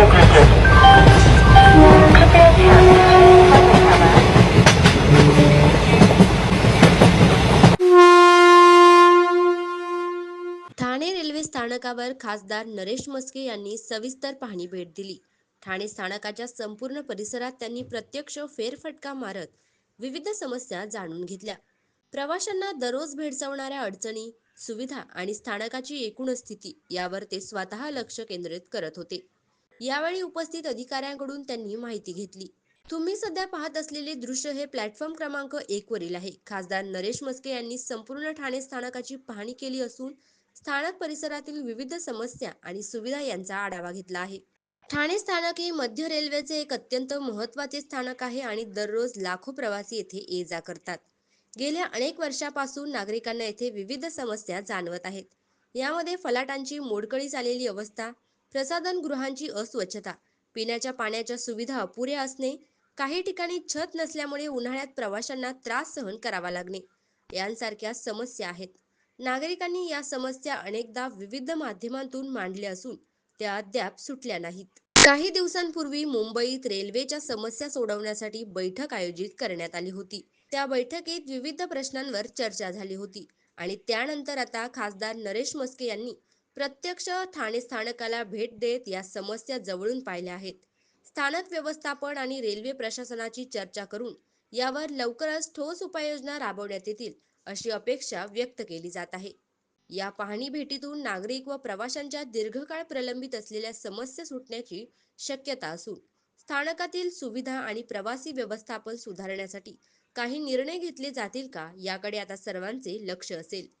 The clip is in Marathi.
ठाणे रेल्वे स्थानकावर खासदार नरेश मस्के यांनी सविस्तर पाहणी भेट दिली. ठाणे स्थानकाच्या संपूर्ण परिसरात त्यांनी प्रत्यक्ष फेरफटका मारत विविध समस्या जाणून घेतल्या. प्रवाशांना दररोज भेडसावणाऱ्या अडचणी सुविधा आणि स्थानकाची एकूण स्थिती यावर ते स्वतः लक्ष केंद्रित करत होते. यावेळी उपस्थित अधिकाऱ्यांकडून त्यांनी माहिती घेतली. तुम्ही सध्या पाहत असलेले दृश्य हे प्लॅटफॉर्म क्रमांक एक वरील आहे. खासदार नरेश मस्के यांनी संपूर्ण ठाणे स्थानकाची पाहणी केली असून स्थानक परिसरातील विविध समस्या आणि सुविधा यांचा आढावा घेतला आहे. ठाणे स्थानक हे मध्य रेल्वेचे एक अत्यंत महत्त्वाचे स्थानक आहे आणि दररोज लाखो प्रवासी येथे ये जा करतात. गेल्या अनेक वर्षापासून नागरिकांना येथे विविध समस्या जाणवत आहेत. यामध्ये फलाटांची मोडकळीस आलेली अवस्था प्रसाधन गृहांची अस्वच्छता पिण्याच्या पाण्याच्या सुविधा अपुऱ्या असणे काही ठिकाणी छत नसल्यामुळे उन्हाळ्यात प्रवाशांना त्रास सहन करावा लागणे यांसारख्या समस्या आहेत. नागरिकांनी या समस्या अनेकदा विविध माध्यमांतून मांडल्या असून त्या अद्याप सुटल्या नाहीत. काही दिवसांपूर्वी मुंबईत रेल्वेच्या समस्या सोडवण्यासाठी बैठक आयोजित करण्यात आली होती. त्या बैठकीत विविध प्रश्नांवर चर्चा झाली होती आणि त्यानंतर आता खासदार नरेश मस्के यांनी प्रत्यक्ष ठाणे स्थानकाला भेट देत या समस्या जवळून पाहिल्या आहेत. स्थानक व्यवस्थापन आणि रेल्वे प्रशासनाची चर्चा करून यावर लवकरच ठोस उपाययोजना राबवण्यात येतील अशी अपेक्षा व्यक्त केली जात आहे. या पाहणी भेटीतून नागरिक व प्रवाशांच्या दीर्घकाळ प्रलंबित असलेल्या समस्या सुटण्याची शक्यता असून स्थानकातील सुविधा आणि प्रवासी व्यवस्थापन सुधारण्यासाठी काही निर्णय घेतले जातील का याकडे आता सर्वांचे लक्ष असेल.